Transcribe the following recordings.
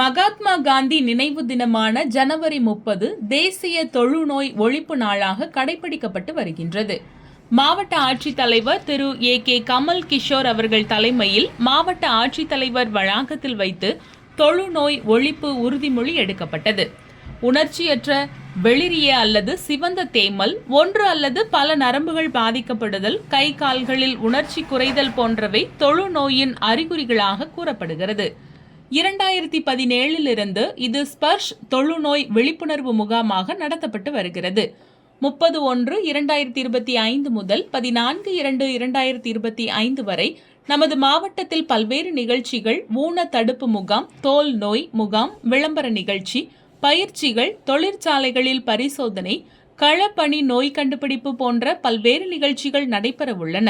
மகாத்மா காந்தி நினைவு தினமான ஜனவரி முப்பது தேசிய தொழுநோய் ஒழிப்பு நாளாக கடைபிடிக்கப்பட்டு வருகின்றது. மாவட்ட ஆட்சித்தலைவர் திரு ஏ கே கமல் கிஷோர் அவர்கள் தலைமையில் மாவட்ட ஆட்சித்தலைவர் வளாகத்தில் வைத்து தொழுநோய் ஒழிப்பு உறுதிமொழி எடுக்கப்பட்டது. உணர்ச்சியற்ற வெளிரிய அல்லது சிவந்த தேமல் ஒன்று அல்லது பல நரம்புகள் பாதிக்கப்படுதல் கை கால்களில் உணர்ச்சி குறைதல் போன்றவை தொழுநோயின் அறிகுறிகளாக கூறப்படுகிறது. இரண்டாயிரத்தி பதினேழிலிருந்து இது ஸ்பர்ஷ் தொழுநோய் விழிப்புணர்வு முகாமாக நடத்தப்பட்டு வருகிறது. முப்பது ஒன்று இரண்டாயிரத்தி இருபத்தி ஐந்து முதல் பதினான்கு இரண்டு இரண்டாயிரத்தி இருபத்தி ஐந்து வரை நமது மாவட்டத்தில் பல்வேறு நிகழ்ச்சிகள் ஊன தடுப்பு முகாம் தோல் நோய் முகாம் விளம்பர நிகழ்ச்சி பயிற்சிகள் தொழிற்சாலைகளில் பரிசோதனை களப்பணி நோய் கண்டுபிடிப்பு போன்ற பல்வேறு நிகழ்ச்சிகள் நடைபெற உள்ளன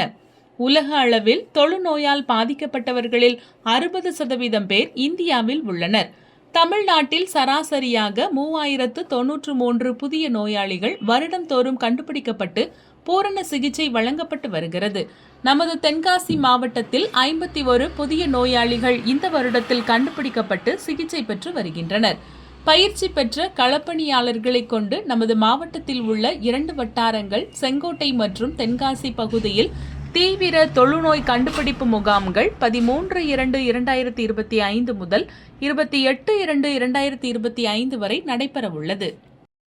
உலக அளவில் தொழுநோயால் பாதிக்கப்பட்டவர்களில் அறுபது சதவீதம் பேர் இந்தியாவில் உள்ளனர். தமிழ்நாட்டில் சராசரியாக மூவாயிரத்து தொன்னூற்று மூன்று புதிய நோயாளிகள் வருடந்தோறும் கண்டுபிடிக்கப்பட்டு பூரண சிகிச்சை வழங்கப்பட்டு வருகிறது. நமது தென்காசி மாவட்டத்தில் ஐம்பத்தி ஒரு புதிய நோயாளிகள் இந்த வருடத்தில் கண்டுபிடிக்கப்பட்டு சிகிச்சை பெற்று வருகின்றனர். பயிற்சி பெற்ற களப்பணியாளர்களை கொண்டு நமது மாவட்டத்தில் உள்ள இரண்டு வட்டாரங்கள் செங்கோட்டை மற்றும் தென்காசி பகுதியில் தீவிர தொழுநோய் கண்டுபிடிப்பு முகாம்கள் பதிமூன்று இரண்டு இரண்டாயிரத்தி இருபத்தி ஐந்து முதல் இருபத்தி எட்டு இரண்டு இரண்டாயிரத்தி இருபத்தி ஐந்து வரை நடைபெறவுள்ளது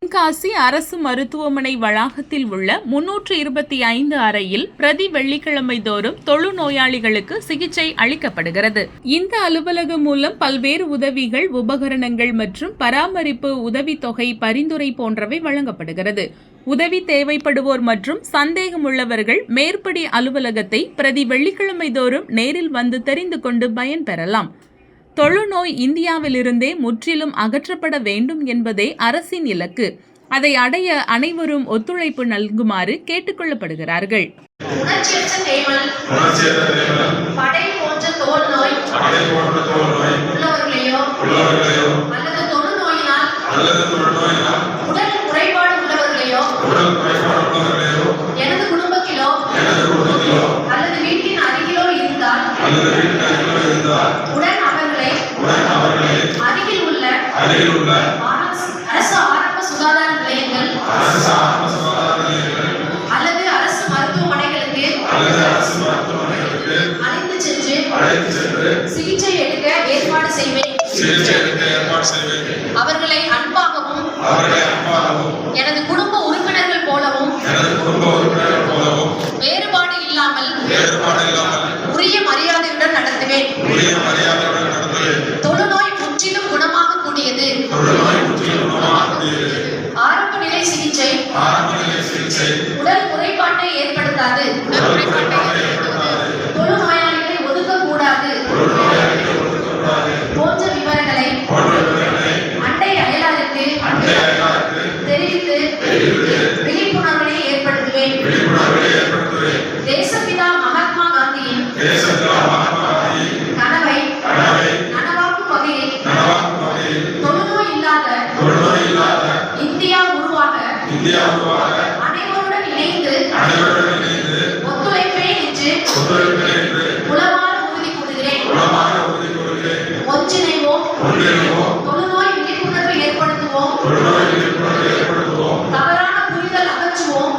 தென்காசி அரசு மருத்துவமனை வளாகத்தில் உள்ள முன்னூற்று இருபத்தி ஐந்து அறையில் பிரதி வெள்ளிக்கிழமை தோறும் தொழுநோயாளிகளுக்கு சிகிச்சை அளிக்கப்படுகிறது. இந்த அலுவலகம் மூலம் பல்வேறு உதவிகள் உபகரணங்கள் மற்றும் பராமரிப்பு உதவித்தொகை பரிந்துரை போன்றவை வழங்கப்படுகிறது. உதவி தேவைப்படுவோர் மற்றும் சந்தேகமுள்ளவர்கள் மேற்படி அலுவலகத்தை பிரதி வெள்ளிக்கிழமை தோறும் நேரில் வந்து தெரிந்து கொண்டு பயன்பெறலாம் தொழுநோய் இந்தியாவிலிருந்தே முற்றிலும் அகற்றப்பட வேண்டும் என்பதே அரசின் இலக்கு. அதை அடைய அனைவரும் ஒத்துழைப்பு நல்குமாறு கேட்டுக்கொள்ளப்படுகிறார்கள். உணர்ச்சியற்ற தேமல் படை போன்ற தோல் நோய். அதே போன்ற தோல் நோய் உள்ளவர்களையோ உள்ளவர்களையோ அல்லது தொழுநோயினால் அல்லது தொழுநோயினால் உடல் குறைபாடு உள்ளவர்களையோ உடல் குறைபாடு உள்ளவர்களையோ எனது குடும்பத்திலோ எனது குடும்பத்திலோ அல்லது வீட்டின் அருகிலோ இருந்தால் அல்லது வீட்டில் அருகிலோ இருந்தால் உடன் அவர்களை உடன் அவர்களை அருகில் உள்ள அருகில் உள்ள அரசு ஆரம்ப சுகாதார நிலையங்கள் அரசு ஆரம்ப சுகாதார நிலையங்கள் அல்லது அரசு மருத்துவமனைகளுக்கு அல்லது அரசு மருத்துவமனைகளுக்கு அழைத்து சென்று அழைத்து சென்று சிகிச்சை எடுக்க ஏற்பாடு செய்வேன். சிகிச்சை எடுக்க ஏற்பாடு செய்வேன். அவர்களை அன்பாகவும் அவர்களை அன்பாகவும் எனது குடும்ப உடல் குறைபாட்டை ஏற்படுத்தாது. ஏற்படுத்தாது. தொழுநோயாளிகளை ஒதுக்கக்கூடாது. போன்ற விவரங்களை ஒன்றிணைவோம். தொழுநோய் விழிப்புணர்வு ஏற்படுத்துவோம். தவறான புரிதல் அகற்றுவோம்.